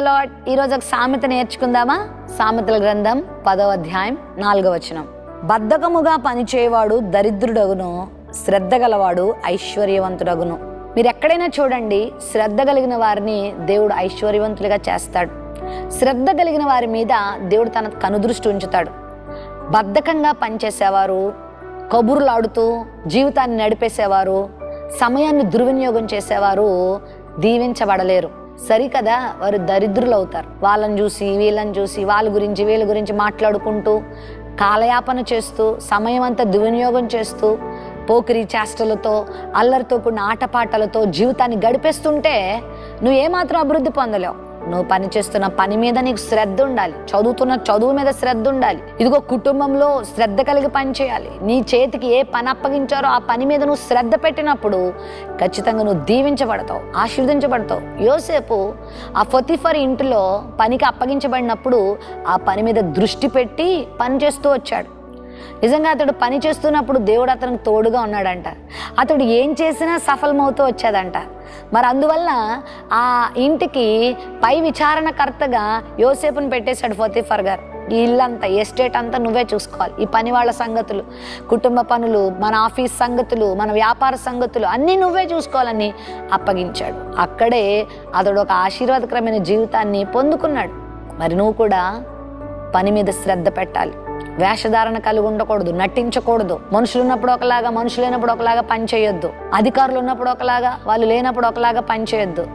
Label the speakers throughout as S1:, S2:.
S1: Lord ఈరోజు ఒక సామెత నేర్చుకుందామా? సామెతల గ్రంథం పదవ అధ్యాయం నాలుగవ వచనం. బద్ధకముగా పనిచేయవాడు దరిద్రుడగును శ్రద్ధ గలవాడు ఐశ్వర్యవంతుడగును. మీరు ఎక్కడైనా చూడండి శ్రద్ధ కలిగిన వారిని దేవుడు ఐశ్వర్యవంతులుగా చేస్తాడు. శ్రద్ధ కలిగిన వారి మీద దేవుడు తన కనుదృష్టి ఉంచుతాడు. బద్ధకంగా పనిచేసేవారు కబుర్లాడుతూ జీవితాన్ని నడిపేసేవారు సమయాన్ని దుర్వినియోగం చేసేవారు దీవించబడలేరు. సరికదా వారు దరిద్రులు అవుతారు వాళ్ళని చూసి వీళ్ళని చూసి వాళ్ళ గురించి వీళ్ళ గురించి మాట్లాడుకుంటూ కాలయాపన చేస్తూ సమయం అంతా దుర్వినియోగం చేస్తూ పోకిరి చేష్టలతో అల్లరితో కూడిన ఆటపాటలతో జీవితాన్ని గడిపేస్తుంటే నువ్వు ఏమాత్రం అభివృద్ధి పొందలేవు. నువ్వు పని చేస్తున్న పని మీద నీకు శ్రద్ధ ఉండాలి. చదువుతున్న చదువు మీద శ్రద్ధ ఉండాలి. ఇదిగో కుటుంబంలో శ్రద్ధ కలిగి పని చేయాలి. నీ చేతికి ఏ పని అప్పగించారో ఆ పని మీద నువ్వు శ్రద్ధ పెట్టినప్పుడు ఖచ్చితంగా నువ్వు దీవించబడతావు ఆశీర్వదించబడతావు. యోసేపు ఆ ఫొతిఫర్ ఇంటిలో పనికి అప్పగించబడినప్పుడు ఆ పని మీద దృష్టి పెట్టి పని చేస్తూ వచ్చాడు. నిజంగా అతడు పని చేస్తున్నప్పుడు దేవుడు అతనికి తోడుగా ఉన్నాడంట. అతడు ఏం చేసినా సఫలమవుతూ వచ్చాదంట. మరి అందువల్ల ఆ ఇంటికి పై విచారణకర్తగా యోసేపుని పెట్టేశాడు ఫతీఫర్ గారు. ఈ ఇల్లంతా ఎస్టేట్ అంతా నువ్వే చూసుకోవాలి. ఈ పని వాళ్ళ సంగతులు కుటుంబ పనులు మన ఆఫీస్ సంగతులు మన వ్యాపార సంగతులు అన్నీ నువ్వే చూసుకోవాలని అప్పగించాడు. అక్కడే అతడు ఒక ఆశీర్వాదకరమైన జీవితాన్ని పొందుకున్నాడు. మరి నువ్వు కూడా పని మీద శ్రద్ధ పెట్టాలి. వేషధారణ కలిగి ఉండకూడదు నటించకూడదు. మనుషులు ఉన్నప్పుడు ఒకలాగా మనుషులు లేనప్పుడు ఒకలాగా పని చేయొద్దు. అధికారులు ఉన్నప్పుడు ఒకలాగా వాళ్ళు లేనప్పుడు ఒకలాగా పని చేయొద్దు.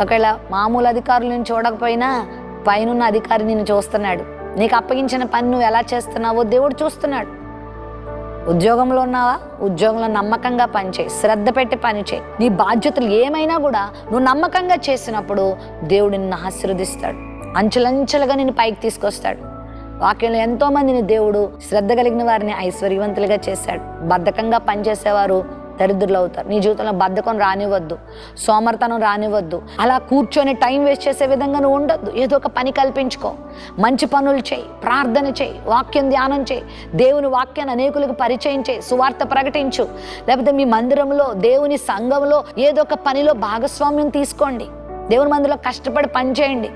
S1: ఒకవేళ మామూలు అధికారులు నేను చూడకపోయినా పైనున్న అధికారి నిన్ను చూస్తున్నాడు. నీకు అప్పగించిన పని నువ్వు ఎలా చేస్తున్నావో దేవుడు చూస్తున్నాడు. ఉద్యోగంలో ఉన్నావా? ఉద్యోగంలో నమ్మకంగా పనిచేయి శ్రద్ధ పెట్టి పనిచేయి నీ బాధ్యతలు ఏమైనా కూడా నువ్వు నమ్మకంగా చేసినప్పుడు దేవుడు నిన్ను ఆశీర్వదిస్తాడు. అంచెలంచెలుగా నిన్ను పైకి తీసుకొస్తాడు. వాక్యంలో ఎంతో మందిని దేవుడు శ్రద్ధ కలిగిన వారిని ఐశ్వర్యవంతులుగా చేశాడు. బద్ధకంగా పనిచేసేవారు దరిద్రులు అవుతారు. నీ జీవితంలో బద్ధకం రానివ్వద్దు సోమర్తనం రానివ్వద్దు అలా కూర్చొని టైం వేస్ట్ చేసే విధంగా నువ్వు ఉండొద్దు. ఏదో ఒక పని కల్పించుకో మంచి పనులు చేయి ప్రార్థన చేయి వాక్యం ధ్యానం చేయి దేవుని వాక్యాన్ని అనేకులకు పరిచయం చేయి సువార్త ప్రకటించు. లేకపోతే మీ మందిరంలో దేవుని సంఘంలో ఏదో ఒక పనిలో భాగస్వామ్యం తీసుకోండి. దేవుని మందిలో కష్టపడి పనిచేయండి.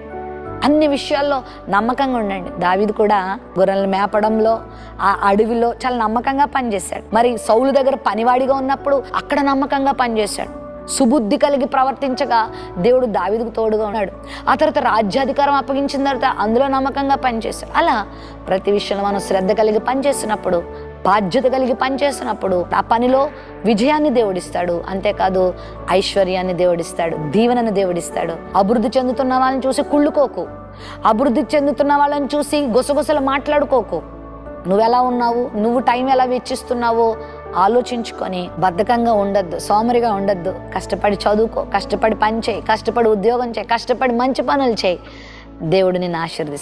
S1: అన్ని విషయాల్లో నమ్మకంగా ఉండండి. దావిది కూడా గొర్రెలను మేపడంలో ఆ అడవిలో చాలా నమ్మకంగా పనిచేశాడు. మరి సౌలు దగ్గర పనివాడిగా ఉన్నప్పుడు అక్కడ నమ్మకంగా పనిచేశాడు. సుబుద్ధి కలిగి ప్రవర్తించగా దేవుడు దావిదికి తోడుగా ఉన్నాడు. ఆ తర్వాత రాజ్యాధికారం అప్పగించిన తర్వాత అందులో నమ్మకంగా పనిచేశాడు. అలా ప్రతి విషయంలో మనం శ్రద్ధ కలిగి పనిచేస్తున్నప్పుడు బాధ్యత కలిగి పనిచేస్తున్నప్పుడు ఆ పనిలో విజయాన్ని దేవుడిస్తాడు. అంతేకాదు ఐశ్వర్యాన్ని దేవుడిస్తాడు. దీవెనని దేవుడిస్తాడు. అభివృద్ధి చెందుతున్న వాళ్ళని చూసి కుళ్ళుకోకు. అభివృద్ధి చెందుతున్న వాళ్ళని చూసి గుసగుసలు మాట్లాడుకోకు. నువ్వెలా ఉన్నావు? నువ్వు టైం ఎలా వెచ్చిస్తున్నావో ఆలోచించుకొని బద్ధకంగా ఉండొద్దు. సోమరిగా ఉండొద్దు. కష్టపడి చదువుకో. కష్టపడి పని చేయి. కష్టపడి ఉద్యోగం చేయి. కష్టపడి మంచి పనులు చేయి. దేవుడు నిన్ను ఆశీర్దిస్తాడు